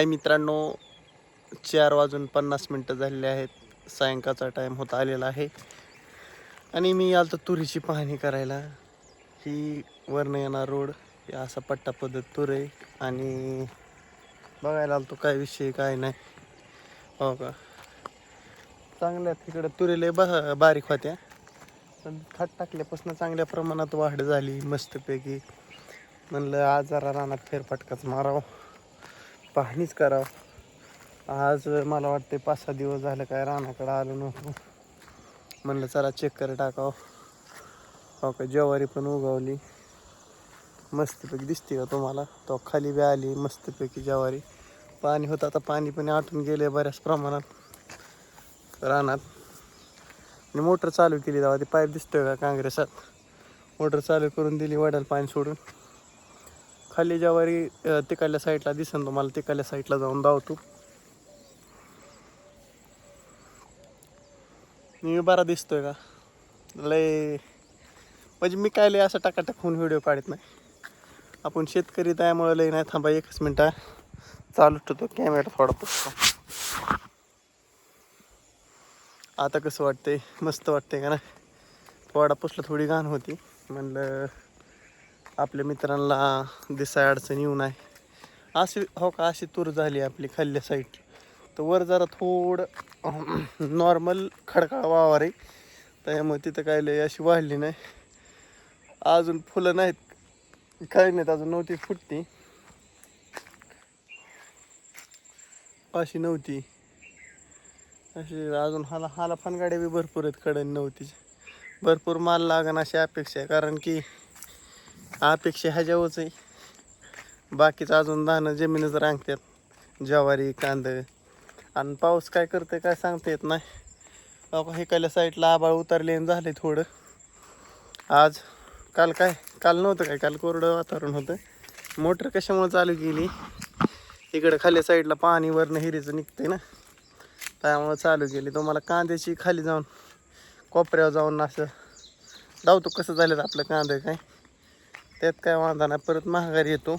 काही मित्रांनो चार वाजून पन्नास मिनटं झालेले आहेत. सायंकाळचा टाईम होत आलेला आहे. आणि मी आलतो तुरीची पाहणी करायला. ही वर्ण येणार रोड या असा पट्टा पद्धत तूर. आहे आणि बघायला आलतो काय विषय काय नाही. हो का? चांगल्या तिकडं तुरीले बा बारीक होत्या. पण खत टाकल्यापासून चांगल्या प्रमाणात वाढ झाली मस्तपैकी. म्हणलं आज जरा रानात फेरफटकाच मारावं. पाहणीच करावं. आज मला वाटते पाच सहा दिवस झालं काय रानाकडं आलो नव्हतो. म्हणलं चला चेक कर टाकावं. हो का ज्वारी पण उगवली. मस्तपैकी दिसते का तुम्हाला? तो खाली बी आली मस्तपैकी ज्वारी. पाणी होतं आता पाणी पण आटून गेले बऱ्याच प्रमाणात रानात. आणि मोटर चालू केली तेव्हा ती पाईप दिसतोय का काँग्रेसात? मोटर चालू करून दिली वड्याला पाणी सोडून. खाली ज्यावारी तिकडल्या साईडला दिसेल तुम्हाला तिकडल्या साईडला जाऊन धावतो. मी बरा दिसतोय का? लय. म्हणजे मी काय लय असं टाकाटाक होऊन व्हिडिओ काढत नाही. आपण शेतकरी त्यामुळे लय नाही. थांबा एकच मिनटं चालू ठेवतो कॅमेरा थोडा पुसतो. आता कसं वाटतंय? मस्त वाटतंय का ना? थोडा पुसला थोडी घाण होती. म्हणलं आपल्या मित्रांना दिसाय अडचण येऊ नाही अशी हो का अशी तूर झाली आपली खाल्ल्या साईड तर वर जरा थोडं नॉर्मल खडकाळ वावर आहे. त्यामुळे तिथं काय लय अशी वाढली नाही. अजून फुलं नाहीत. काही नाहीत अजून नव्हती फुटती. अशी नव्हती. अशी अजून हाला हाला फनगाड्या बी भरपूर आहेत कडन नव्हती भरपूर माल लागण अशी अपेक्षा आहे. कारण की अपेक्षा ह्याच्यावरच. आहे बाकीचं अजून दाणं जमीनच रांगतात ज्वारी कांदं. आणि पाऊस काय करते काय सांगता येत नाही. अहो, इकडल्या साईडला आबाळ उतरले झाले थोडं. आज काल काय? काल नव्हतं काय? काल कोरडं वातावरण होतं. मोटर कशामुळे चालू केली? इकडं खाली साईडला पाणी वरनं हिरीचं निघतंय ना. त्यामुळं चालू केली. तुम्हाला कांद्याची खाली जाऊन कोपऱ्यावर जाऊन असं धावतो. कसं झालं आपलं कांदं काय? त्यात काय वांधा नाही. परत महागारी येतो.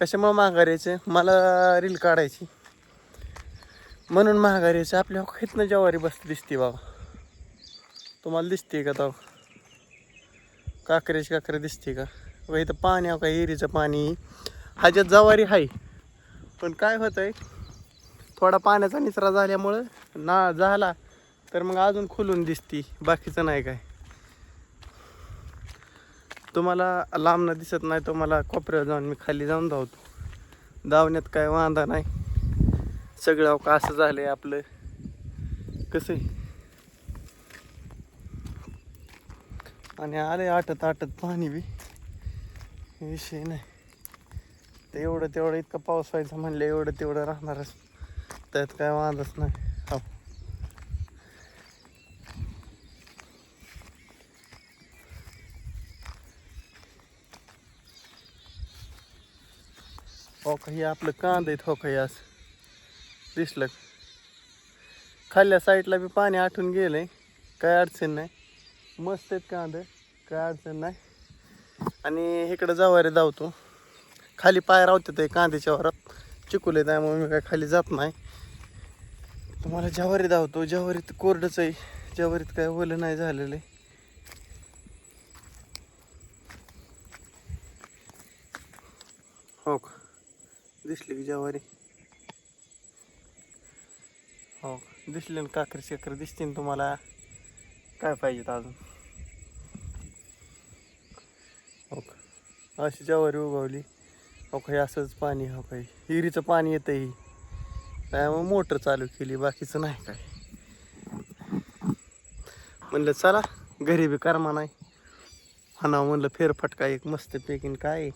कशामुळे महागारी यायचे? मला रील काढायची. म्हणून महागारी आपल्या इथनं ज्वारी बसते दिसते बाबा. तुम्हाला दिसते का तो काकऱ्याची काकरे दिसते का? व इथं पाणी अहो का? पाणी. ह्याच्यात जवारी आहे. पण काय होतं आहे थोडा पाण्याचा निचरा झाल्यामुळं ना झाला तर मग अजून खुलून दिसती. बाकीचं नाही काय. तुम्हाला लांबनं दिसत नाही तुम्हाला कोपऱ्यावर जाऊन मी खाली जाऊन धावतो. धावण्यात काय वांदा नाही. सगळं का असं झालंय आपलं. कसं आहे? आणि आले आटत आटत पाणी बी. विषय नाही. ते एवढं तेवढं इतकं पाऊस व्हायचा म्हणलं एवढं तेवढं राहणारच. त्यात काय वांदच नाही. हो का हे आपलं कांद आहेत हो का हे असं. दिसलं. खाल्ल्या साईडला बी पाणी आटून गेलंय. काय अडचण नाही. मस्त आहेत कांद. काय अडचण नाही. आणि इकडं जवारी धावतो. खाली पाय रावते ते कांद्याच्या वरात. चिकुले त्यामुळे मी काय खाली जात नाही. तुम्हाला जवारी धावतो. जवारीत कोरडच आहे. जवारीत काय ओलं नाही झालेलं आहे. हो का दिसली की जवारी. हो का दिसले ना काकरी शेकर दिसते ना तुम्हाला. काय पाहिजेत अजून? हो का? अशी जवारी उगवली. हो का हे असंच पाणी हो काही हिरीचं पाणी येतं ही. त्यामुळे मोटर चालू केली बाकीचं नाही काय. म्हणलं चला घरी बी कर्मा नाही हाना म्हणलं फेरफटका एक मस्त पेकिन काय.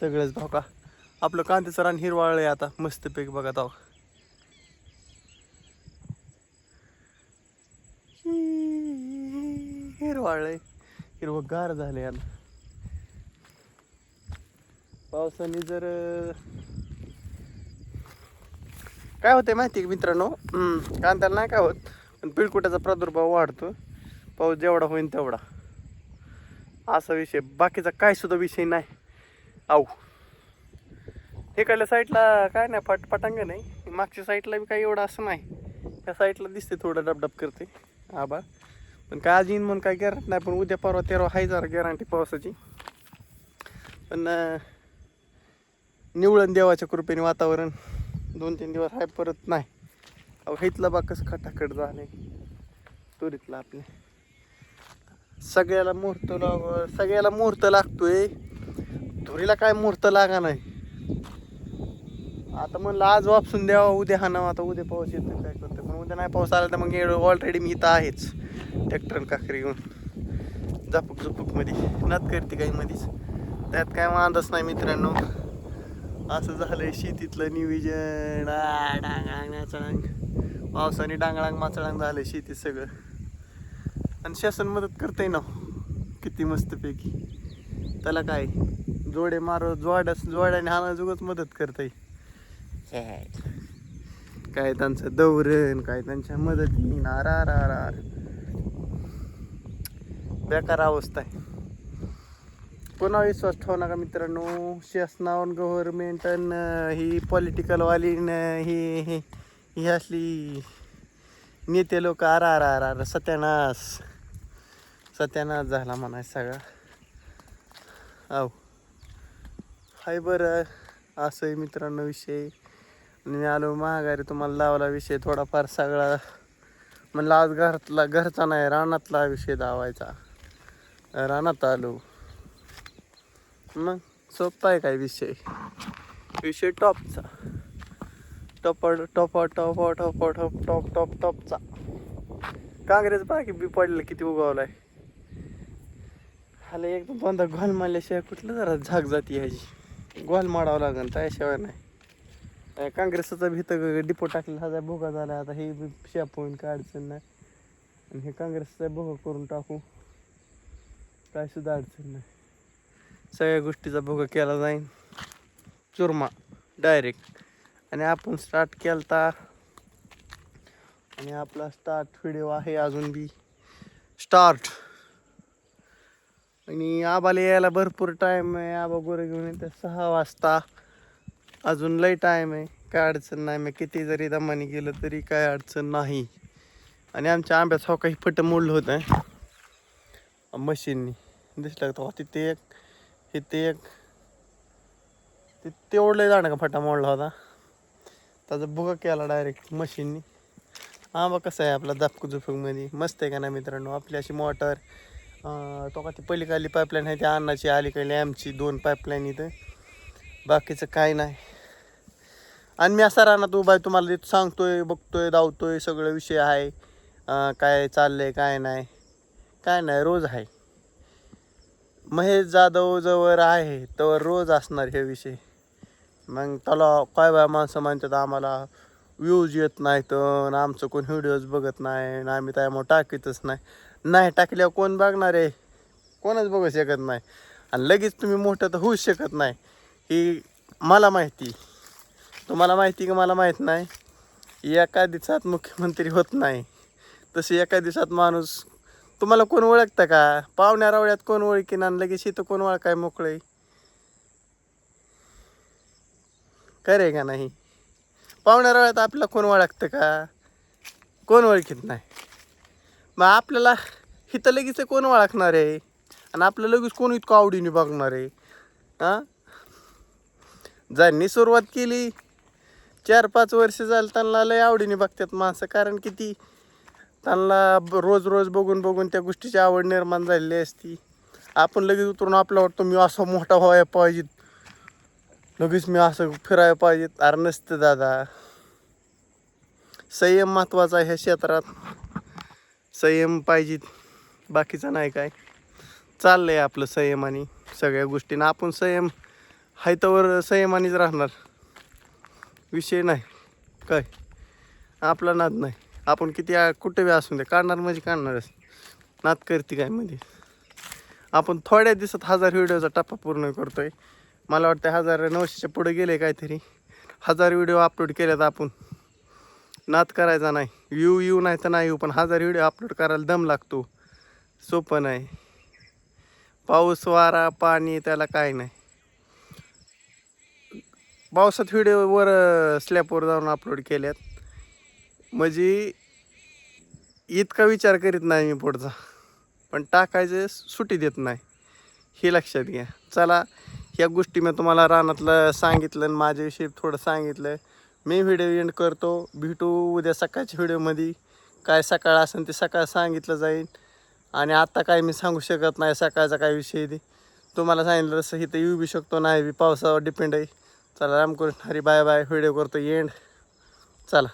सगळंच भाऊ का. आपलं कांद्याचं रान हिरवाळलंय आता. मस्त मस्तपैकी बघत आहो. हिरवाळलंय हिरवं गार झालंय आता पावसाने जर काय होतंय माहिती आहे का मित्रांनो? कांद्याला नाही काय होत पण पिळकुट्याचा प्रादुर्भाव वाढतो. पाऊस जेवढा होईल तेवढा. असा विषय. बाकीचा काय सुद्धा विषय नाही. आऊ. इकडल्या साईडला काय नाही पट पटांग नाही मागच्या साईडला बी काही एवढं असं नाही. त्या साईडला दिसते थोडं डबडब करते. आबा. पण काय आज येईन म्हणून काय गॅरंटी नाही पण उद्या परवा तेरवा आहे जरा गॅरंटी पावसाची. पण निवळण देवाच्या कृपेने वातावरण दोन तीन दिवस आहे परत नाही. अहो इथलं बा कसं खटाखट झालंय. तुरीतलं आपले. सगळ्याला मुहूर्त लाग सगळ्याला मुहूर्त लागतोय. तुरीला काय मुहूर्त लागा नाही. आता म्हणलं आज वापसून द्यावा उद्या हा आता उद्या पाऊस येतो काय करतो पण उद्या नाही पाऊस आला तर मग ऑलरेडी मी इथं आहेच. ट्रॅक्टर काकरी घेऊन. झपक झपूकमध्ये मध्ये नात करते काही मध्येच त्यात काय अंदाज नाही मित्रांनो. असं झालंय शेतीतलं निविजन आ, डांगळांग नाचळांग पावसाने डांगळांग माचळांग झालंय शेतीत सगळं. आणि शासन मदत करते ना हो. किती मस्तपैकी. त्याला काय? जोडे मारो जोड्यास जोड्याने हाना जुगच मदत करतंय. काय त्यांचं दौरण काय त्यांच्या मदतीन आर आर आर बेकार अवस्था आहे. पुन्हा विश्वास ठेवू नका मित्रांनो. शासनावर गव्हर्नमेंट ही पॉलिटिकलवाली ही ही ही असली नेते लोक आर आर आर आर सत्यानाश. सत्यानाश झाला म्हणाय सगळा. अहो हाय बरं. असं आहे मित्रांनो विषय. आणि मी आलो महागारी तुम्हाला लावला विषय थोडाफार सगळा. म्हणलं आज घरातला घरचा नाही रानातला विषय धावायचा रानात आलो. मग सोपा आहे काय विषय? विषय टॉपचा. Top top top top top top top टॉपचा. Congress बाकी बी पडलं किती उगवलाय. हाला एकदम बंद. गोल मारल्याशिवाय कुठलं जरा झाक जाती ह्याची. गोल मारावं लागेल त्याशिवाय नाही. काँग्रेसचा भीत डिपो टाकलेला हा भोगा झाला आता. हे बी काय अडचण नाही. आणि हे काँग्रेसचा भोगा करून टाकू. काय सुद्धा अडचण नाही. सगळ्या गोष्टीचा भोगा केला जाईन. चुरमा डायरेक्ट आणि आपण स्टार्ट केलता. आणि आपला स्टार्ट व्हिडिओ आहे अजून बी. स्टार्ट आणि आबाला यायला भरपूर टाईम आहे. आबा गोरे घेऊन येते सहा वाजता. अजून लई टाईम आहे. काय अडचण नाही. मी किती जरी दमाने गेलं तरी काय अडचण नाही. आणि आमच्या आंब्यात हो काही फटं मोडलं होतं. मशीननी. दिसलं का तिथे एक तिथे एक. ते तेवढं जाणं का फटा मोडला होता? त्याचा बुगा केला डायरेक्ट मशीननी. आंबा कसं आहे आपला दापकू झुपकमध्ये मस्त आहे का ना मित्रांनो? आपली अशी मोटर तो का ती पलीकडली पाईपलाईन आहे ती अन्नाची अलीकडली आमची दोन पाईपलाईन इथं. बाकीचं काय नाही. आणि मी असा राहणार तू आहे तुम्हाला तिथं सांगतोय बघतोय धावतोय सगळं विषय आहे. काय चाललंय काय नाही. काय नाही रोज आहे. महेश जाधव जवळ आहे तर रोज असणार हे विषय. मग त्याला काय बाय माणसं म्हणतात आम्हाला व्ह्यूज येत नाहीत आमचं कोण व्हिडिओज बघत नाही आणि आम्ही त्यामुळे टाकीतच नाही. नाही टाकल्यावर कोण बघणार आहे? कोणच बघू शकत नाही. आणि लगेच तुम्ही मोठं तर होऊच शकत नाही. ही मला माहिती. तुम्हाला माहिती का मला माहीत नाही. एका दिवसात मुख्यमंत्री होत नाही. तसे एका दिवसात माणूस तुम्हाला कोण ओळखतं का? पाहुण्या रावळ्यात कोण ओळखीन आणि लगेच इथं कोण ओळखाय मोकळे? करे का नाही? पाहुण्या रावळ्यात आपल्याला कोण ओळखतं का? कोण ओळखीत नाही? मग आपल्याला इथं लगेच कोण ओळखणार आहे? आणि आपलं लगेच कोण इतकं आवडीने बघणार आहे? हां? ज्यांनी सुरुवात केली चार पाच वर्ष झालं त्यांना लय आवडीने बघतात माणसं कारण की ती त्यांना रोज रोज बघून बघून त्या गोष्टीची आवड निर्माण झालेली असती. आपण लगेच उतरून आपलं वाटतो मी असं मोठा व्हायला पाहिजे लगेच मी असं फिरायला पाहिजे अरे नसतं दादा. संयम महत्त्वाचा आहे ह्या क्षेत्रात. संयम पाहिजे बाकीचं नाही काय. चाललंय आपलं संयमाने सगळ्या गोष्टींना. आपण संयम हायतावर संयमानेच राहणार. विषय नाही. काय? आपला नाद नाही. आपण किती कुठे बी असून दे काढणार म्हणजे काढणारच. नाद करते काय म्हणजे? आपण थोड्या दिवसात हजार व्हिडिओचा टप्पा पूर्ण करतोय. मला वाटतं हजार नऊशेच्या पुढे गेले काहीतरी. हजार व्हिडिओ अपलोड केल्यात आपण. नाद करायचा नाही. यू येऊ नाही तर नाही येऊ पण हजार व्हिडिओ अपलोड करायला दम लागतो. सोपं नाही. पाऊस वारा पाणी त्याला काय नाही. पावसात व्हिडिओवर स्लॅपवर जाऊन अपलोड केल्यात. म्हणजे इतका विचार करीत नाही मी पुढचा. पण टाकायचं सुटी देत नाही. हे लक्षात घ्या. चला ह्या गोष्टी मी तुम्हाला रानातलं सांगितलं आणि माझ्याविषयी थोडं सांगितलं. मी व्हिडिओ एंड करतो. भेटू उद्या सकाळच्या व्हिडिओमध्ये. काय सकाळ असेल ते सकाळ सांगितलं जाईल. आणि आत्ता काय मी सांगू शकत नाही सकाळचा काय विषय ते. तुम्हाला सांगितलं तसं इथं येऊ बी शकतो नाही बी. पावसावर डिपेंड आहे. चला Ramkrishna Hari bye bye video करतो एंड चला.